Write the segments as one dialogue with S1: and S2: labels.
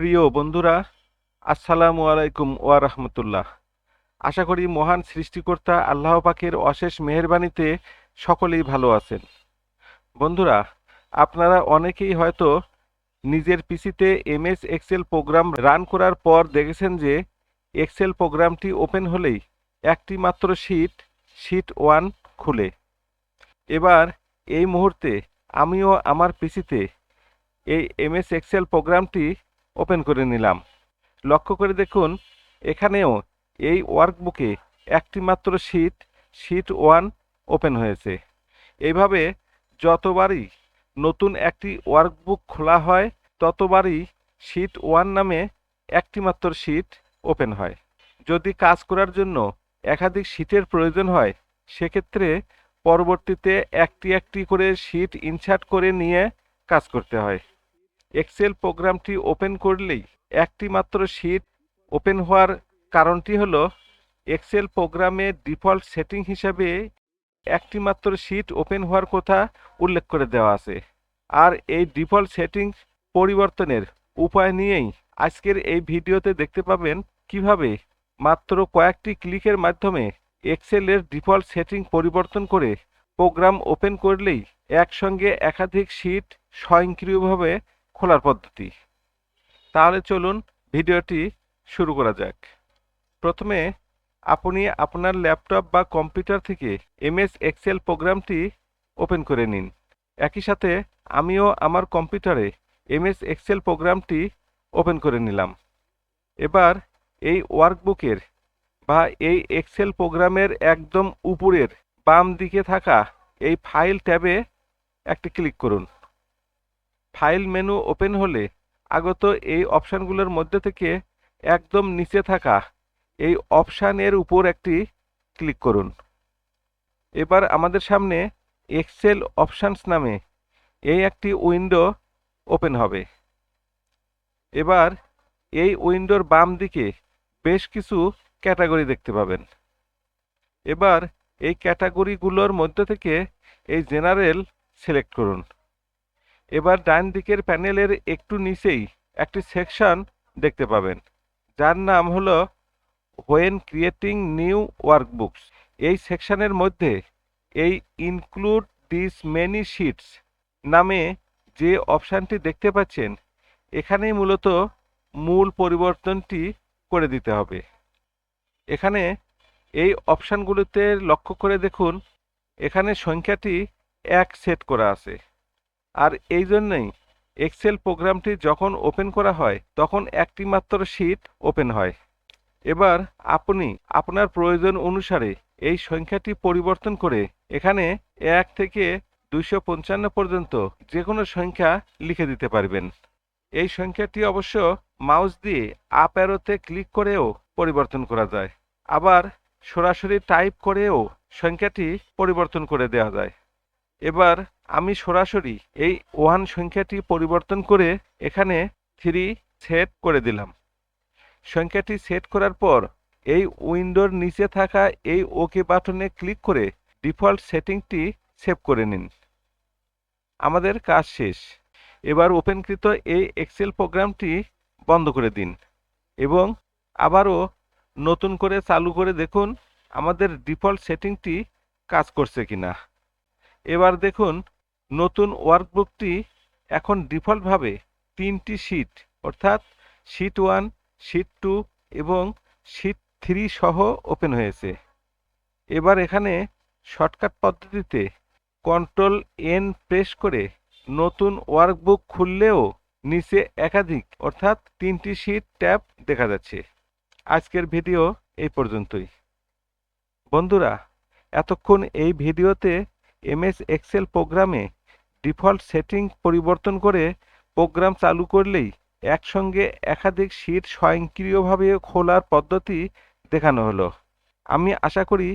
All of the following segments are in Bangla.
S1: প্রিয় বন্ধুরা, আসসালামু আলাইকুম ওয়া রাহমাতুল্লাহ। আশা করি মহান সৃষ্টিকর্তা আল্লাহ পাকের অশেষ মেহেরবানিতে সকলেই ভালো আছেন। বন্ধুরা, আপনারা অনেকেই হয়তো নিজের পিসিতে এমএস এক্সেল প্রোগ্রাম রান করার পর দেখেছেন যে এক্সেল প্রোগ্রামটি ওপেন হলেই একটি মাত্র শীট শীট ওয়ান খুলে। এবার এই মুহূর্তে আমিও আমার পিসিতে এই এমএস এক্সেল প্রোগ্রামটি ওপেন করে নিলাম। লক্ষ্য করে দেখুন, এখানেও এই ওয়ার্কবুকে একটি মাত্র শীট শীট ওয়ান ওপেন হয়েছে। এইভাবে যতবারই নতুন একটি ওয়ার্কবুক খোলা হয়, ততবারই শীট ওয়ান নামে একটি মাত্র শীট ওপেন হয়। যদি কাজ করার জন্য একাধিক শীটের প্রয়োজন হয়, সেক্ষেত্রে পরবর্তীতে একটি একটি করে শীট ইনসার্ট করে নিয়ে কাজ করতে হয়। এক্সেল প্রোগ্রামটি ওপেন করলেই একটি মাত্র শীট ওপেন হওয়ার কারণটি হলো এক্সেল প্রোগ্রামে ডিফল্ট সেটিং হিসাবে একটি মাত্র শীট ওপেন হওয়ার কথা উল্লেখ করে দেওয়া আছে। আর এই ডিফল্ট সেটিং পরিবর্তনের উপায় নিয়েই আজকের এই ভিডিওতে দেখতে পাবেন কীভাবে মাত্র কয়েকটি ক্লিকের মাধ্যমে এক্সেলের ডিফল্ট সেটিং পরিবর্তন করে প্রোগ্রাম ওপেন করলেই একসঙ্গে একাধিক শীট স্বয়ংক্রিয়ভাবে খোলার পদ্ধতি। তাহলে চলুন ভিডিওটি শুরু করা যাক। প্রথমে আপনি আপনার ল্যাপটপ বা কম্পিউটার থেকে এমএস, এক্সেল প্রোগ্রামটি ওপেন করে নিন। একই সাথে আমিও আমার কম্পিউটারে এমএস, এক্সেল প্রোগ্রামটি ওপেন করে নিলাম। এবার এই ওয়ার্কবুকের বা এই এক্সেল প্রোগ্রামের একদম উপরের বাম দিকে থাকা এই ফাইল ট্যাবে একটি ক্লিক করুন। ফাইল মেনু ওপেন হলে আগত এই অপশানগুলোর মধ্যে থেকে একদম নিচে থাকা এই অপশানের উপর একটি ক্লিক করুন। এবার আমাদের সামনে এক্সেল অপশানস নামে এই একটি উইন্ডো ওপেন হবে। এবার এই উইন্ডোর বাম দিকে বেশ কিছু ক্যাটাগরি দেখতে পাবেন। এবার এই ক্যাটাগরিগুলোর মধ্যে থেকে এই জেনারেল সিলেক্ট করুন। এবার ডান দিকের প্যানেলের একটু নিচেই একটি সেকশন দেখতে পাবেন, যার নাম হলো হোয়েন ক্রিয়েটিং নিউ ওয়ার্কবুকস এই সেকশনের মধ্যে এই ইনক্লুড দিস মেনি শিটস নামে যে অপশানটি দেখতে পাচ্ছেন, এখানেই মূলত মূল পরিবর্তনটি করে দিতে হবে। এখানে এই অপশানগুলোতে লক্ষ্য করে দেখুন, এখানে সংখ্যাটি এক সেট করা আছে। আর এই জন্যই এক্সেল প্রোগ্রামটি যখন ওপেন করা হয়, তখন একটি মাত্র শীট ওপেন হয়। এবার আপনি আপনার প্রয়োজন অনুসারে এই সংখ্যাটি পরিবর্তন করে এখানে এক থেকে দুইশো পঞ্চান্ন পর্যন্ত যে কোনো সংখ্যা লিখে দিতে পারবেন। এই সংখ্যাটি অবশ্য মাউস দিয়ে আপ অ্যারোতে ক্লিক করেও পরিবর্তন করা যায়। আবার সরাসরি টাইপ করেও সংখ্যাটি পরিবর্তন করে দেওয়া যায়। এবার আমি সরাসরি এই ওয়ান সংখ্যাটি পরিবর্তন করে এখানে থ্রি সেট করে দিলাম। সংখ্যাটি সেট করার পর এই উইন্ডোর নিচে থাকা এই ওকে বাটনে ক্লিক করে ডিফল্ট সেটিংটি সেভ করে নিন। আমাদের কাজ শেষ। এবার ওপেনকৃত এই এক্সেল প্রোগ্রামটি বন্ধ করে দিন এবং আবারও নতুন করে চালু করে দেখুন আমাদের ডিফল্ট সেটিংটি কাজ করছে কিনা। এবার দেখুন নতুন ওয়ার্কবুকটি এখন ডিফল্টভাবে তিনটি শিট, অর্থাৎ শিট ওয়ান, শিট টু এবং শিট থ্রি সহ ওপেন হয়েছে। এবার এখানে শর্টকাট পদ্ধতিতে কন্ট্রোল এন প্রেস করে নতুন ওয়ার্কবুক খুললেও নিচে একাধিক, অর্থাৎ তিনটি শিট ট্যাব দেখা যাচ্ছে। আজকের ভিডিও এই পর্যন্তই। বন্ধুরা, এতক্ষণ এই ভিডিওতে এমএস এক্সেল প্রোগ্রামে ডিফল্ট সেটিং পরিবর্তন করে প্রোগ্রাম চালু করলেই একসঙ্গে একাধিক শীট স্বয়ংক্রিয়ভাবে খোলার পদ্ধতি দেখানো হলো। আমি আশা করি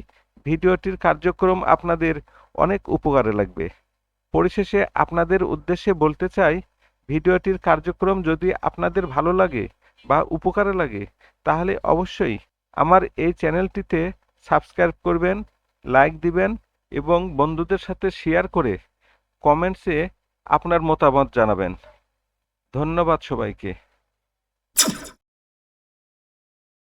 S1: ভিডিওটির কার্যক্রম আপনাদের অনেক উপকারে লাগবে। পরিশেষে আপনাদের উদ্দেশ্যে বলতে চাই, ভিডিওটির কার্যক্রম যদি আপনাদের ভালো লাগে বা উপকারে লাগে, তাহলে অবশ্যই আমার এই চ্যানেলটিতে সাবস্ক্রাইব করবেন, লাইক দিবেন এবং বন্ধুদের সাথে শেয়ার করে কমেন্টসে আপনার মতামত জানাবেন। ধন্যবাদ সবাইকে।